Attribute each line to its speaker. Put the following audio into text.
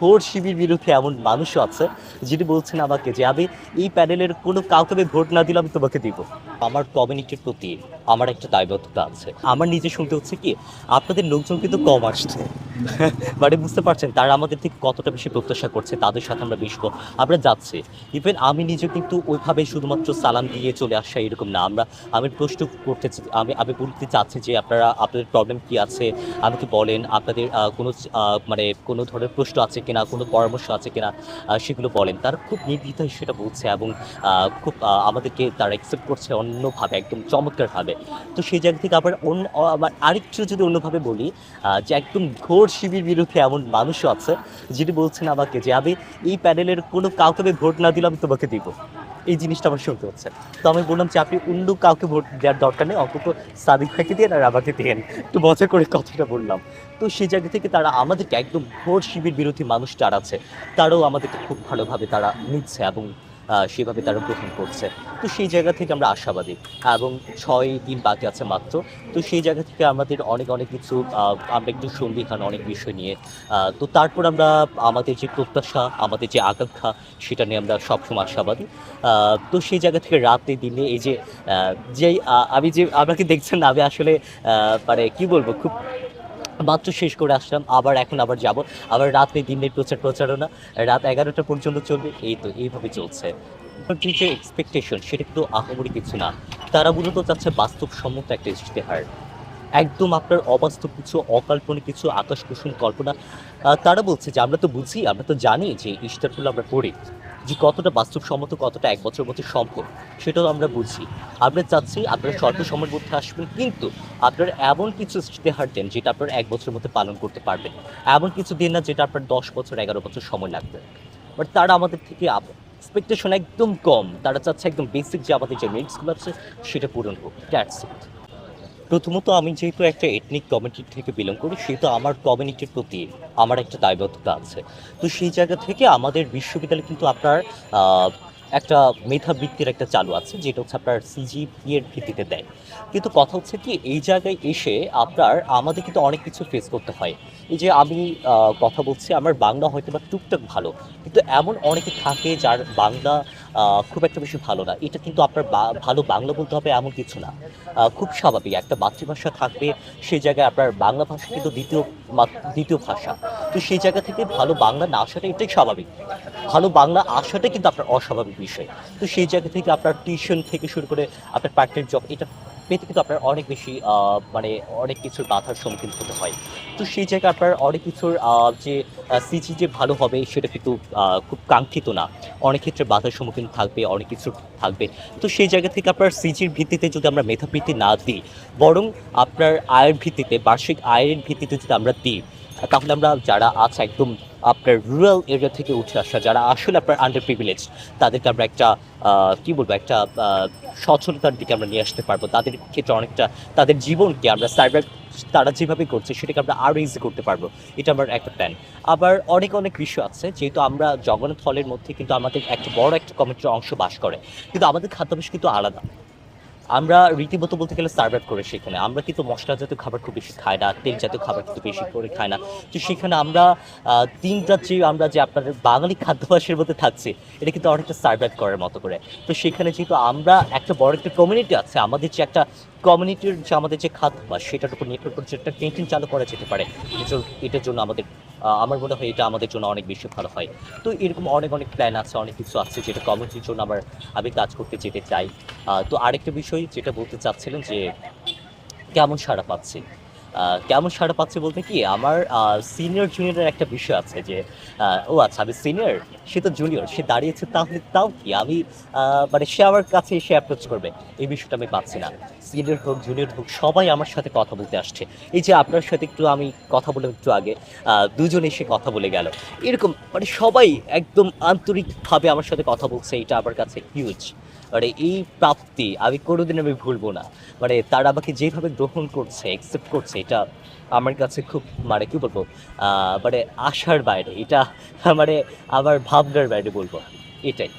Speaker 1: ঘোর শিবির বিরুদ্ধে এমন মানুষও আছে যিনি বলছেন আমাকে যে আমি এই প্যানেলের কোনো কাউকে আমি ভোট না দিলে আমি তোমাকে দিব। আমার কমিউনিটির প্রতি আমার একটা দায়বদ্ধতা আছে। আমার নিজে শুনতে হচ্ছে কি, আপনাদের লোকজন কিন্তু কম আসছে। মানে বুঝতে পারছেন, তারা আমাদের থেকে কতটা বেশি প্রত্যাশা করছে, তাদের সাথে আমরা মিশবো, আমরা যাচ্ছি। ইভেন আমি নিজে কিন্তু ওইভাবে শুধুমাত্র সালাম দিয়ে চলে আসা এরকম না, আমরা, আমি প্রশ্ন করতে আমি আমি বলতে চাচ্ছি যে আপনারা, আপনাদের প্রবলেম কি আছে? আমাকে বলেন, আপনাদের কোনো মানে কোনো ধরনের প্রশ্ন আছে কিনা, কোনো পরামর্শ আছে কিনা সেগুলো বলেন। তারা খুব নির্দ্বিধায় সেটা বলছে এবং খুব আমাদেরকে তারা অ্যাকসেপ্ট করছে অন্যভাবে, একদম চমৎকারভাবে। তো সেই জায়গা থেকে আবার অন্য আবার আরেকটু যদি অন্যভাবে বলি যে একদম ঘোর শিবির বিরুদ্ধে এমন মানুষও আছে, যিনি বলছেন আমাকে যে, আমি এই প্যানেলের কোনো কাউকে আমি ভোট না দিলে আমি তোমাকে দিব। এই জিনিসটা আমার শুনতে হচ্ছে। তো আমি বললাম যে আপনি অন্য কাউকে ভোট দেওয়ার দরকার নেই অন্তত সাদিক ভাইকে দিয়ে আর আমাকে দিয়ে একটু মজা করে কথাটা বললাম। তো সেই জায়গা থেকে তারা আমাদেরকে একদম ভোট শিবির বিরোধী মানুষ যারা আছে, তারাও আমাদেরকে খুব ভালোভাবে তারা নিচ্ছে এবং সেভাবে তারা গ্রহণ করছে। তো সেই জায়গা থেকে আমরা আশাবাদী। এবং ছয় দিন বাকি আছে মাত্র। তো সেই জায়গা থেকে আমাদের অনেক অনেক কিছু আমরা একটু সন্দিহান অনেক বিষয় নিয়ে তো তারপর আমরা আমাদের যে প্রত্যাশা, আমাদের যে আকাঙ্ক্ষা, সেটা নিয়ে আমরা সবসময় আশাবাদী। তো সেই জায়গা থেকে রাতে, দিনে এই যে যেই আমি যে আপনাকে দেখছেন আমি আসলে মানে কি বলব, খুব মাত্র শেষ করে আসলাম, আবার এখন আবার যাব। আবার রাত রাতে দিনের প্রচার প্রচারণা। রাত এগারোটা পর্যন্ত চলবে, এই তো এইভাবে চলছে। যে এক্সপেকটেশন সেটা কিন্তু আহামরি কিছু না। তারা মূলত চাচ্ছে বাস্তবসম্মত একটা ইশতেহার একদম আপনার অবাস্তব কিছু, অকাল্পনিক কিছু আকাশ কুসুম কল্পনা। তারা বলছে যে, আমরা তো বুঝি, আমরা তো জানি যে ইশতেহারগুলো আমরা পড়ি, যে কতটা বাস্তবসম্মত, কতটা এক বছর মধ্যে সম্ভব, সেটাও আমরা বুঝি। আমরা চাচ্ছি আপনারা স্বল্প সময়ের মধ্যে আসবেন, কিন্তু আপনারা এমন কিছু ইশতেহার দেন যেটা আপনারা এক বছরের মধ্যে পালন করতে পারবেন। এমন কিছু দিন না, যেটা আপনার দশ বছর, এগারো বছর সময় লাগবে। বাট তারা আমাদের থেকে এক্সপেকটেশন একদম কম। তারা চাচ্ছে একদম বেসিক যে আমাদের যে নিডসগুলো আছে, সেটা পূরণ হোক। দ্যাটস ইট প্রথমত আমি যেহেতু একটা এথনিক কমিউনিটি থেকে বিলং করি, সেহেতু আমার কমিউনিটির প্রতি আমার একটা দায়বদ্ধতা আছে। তো সেই জায়গা থেকে আমাদের বিশ্ববিদ্যালয়ে কিন্তু আপনার একটা মেধাবৃত্তির একটা চালু আছে, যেটা হচ্ছে আপনার সিজিপি এর ভিত্তিতে দেয়। কিন্তু কথা হচ্ছে কি, এই জায়গায় এসে আপনার, আমাদের কিন্তু অনেক কিছু ফেস করতে হয়। এই যে আমি কথা বলছি, আমার বাংলা হয়তো বা টুকটাক ভালো, কিন্তু এমন অনেকে থাকে যার বাংলা খুব একটা বেশি ভালো না। এটা কিন্তু আপনার ভালো বাংলা বলতে হবে এমন কিছু না। খুব স্বাভাবিক, একটা মাতৃভাষা থাকবে সেই জায়গায় আপনার বাংলা ভাষা কিন্তু দ্বিতীয় দ্বিতীয় ভাষা। তো সেই জায়গা থেকে ভালো বাংলা না আসাটা এটাই স্বাভাবিক। ভালো বাংলা আসাটা কিন্তু আপনার অস্বাভাবিক বিষয়। তো সেই জায়গা থেকে আপনার টিউশন থেকে শুরু করে আপনার পার্টনার জব এটা পেতে কিন্তু আপনার অনেক বেশি মানে অনেক কিছুর বাধার সম্মুখীন হতে হয়। তো সেই জায়গায় আপনার অনেক কিছুর যে সিজি যে ভালো হবে সেটা কিন্তু খুব কাঙ্ক্ষিত না। অনেক ক্ষেত্রে বাধার সম্মুখীন থাকবে, অনেক কিছু থাকবে। তো সেই জায়গা থেকে আপনার সিজির ভিত্তিতে যদি আমরা মেধাবৃত্তি না দিই, বরং আপনার আয়ের ভিত্তিতে, বার্ষিক আয়ের ভিত্তিতে যদি আমরা দিই, তাহলে আমরা যারা আছে একদম আপনার রুরাল এরিয়া থেকে উঠে আসা যারা আসলে আপনার আন্ডার প্রিভিলেজ তাদেরকে আমরা একটা কি বলব একটা আহ, সচ্ছলতার দিকে আমরা নিয়ে আসতে পারব। তাদের ক্ষেত্রে অনেকটা তাদের জীবনকে আমরা সার্ভাইভ তারা যেভাবে করছে সেটাকে আমরা আরও ইজি করতে পারব। এটা আমার একটা প্ল্যান আবার অনেক অনেক বিষয় আছে যেহেতু আমরা জগন্নাথ হলের মধ্যে কিন্তু আমাদের একটা বড় একটা কমিটির অংশ বাস করে। কিন্তু আমাদের খাদ্যাভ্যাস কিন্তু আলাদা। আমরা রীতিমতো বলতে গেলে সার্ভাইভ করে সেখানে। আমরা কিন্তু মশলা জাতীয় খাবার খুব বেশি খাই না তেল জাতীয় খাবার কিন্তু বেশি করে খাই না। তো সেখানে আমরা দিনটা যে আমরা যে আপনাদের বাঙালি খাদ্যাভ্যাসের মধ্যে থাকছি, এটা কিন্তু অনেকটা সার্ভাইভ করার মতো করে। তো সেখানে যেহেতু আমরা একটা বড় একটা কমিউনিটি আছে, আমাদের যে একটা কমিউনিটির যে আমাদের যে খাদ্যাভ্যাস, সেটার উপর নির্ভর করে যে একটা ক্যান্টিন চালু করা যেতে পারে এটার- জন্য আমাদের আমার মনে হয় এটা আমাদের জন্য অনেক বেশি ভালো হয়। তো এরকম অনেক অনেক প্ল্যান আছে, অনেক কিছু আছে যেটা কমিউনিটির জন্য আমার আমি কাজ করতে যেতে চাই। তো আরেকটা বিষয় যেটা বলতে চাচ্ছিলেন যে কেমন সাড়া পাচ্ছি? কেমন সাড়া পাচ্ছে বলতে কি, আমার সিনিয়র জুনিয়রের একটা বিষয় আছে যে ও আচ্ছা আমি সিনিয়র সে তো জুনিয়র সে দাঁড়িয়েছে, তাহলে তাও কি আমি মানে সে আমার কাছে এসে অ্যাপ্রোচ করবে, এই বিষয়টা আমি পাচ্ছি না। সিনিয়র হোক জুনিয়র হোক, সবাই আমার সাথে কথা বলতে আসছে। এই যে আপনার সাথে একটু আমি কথা বলে একটু আগে দুজন এসে কথা বলে গেল। এরকম মানে সবাই একদম আন্তরিকভাবে আমার সাথে কথা বলছে, এটা আমার কাছে হিউজ মানে এই প্রাপ্তি আমি কোনোদিন আমি ভুলবো না। মানে তারা আমাকে যেভাবে গ্রহণ করছে অ্যাকসেপ্ট করছে, এটা আমার কাছে খুব মানে কি বলব মানে আশার বাইরে। এটা মানে আমার ভাবনার বাইরে বলব এটাই।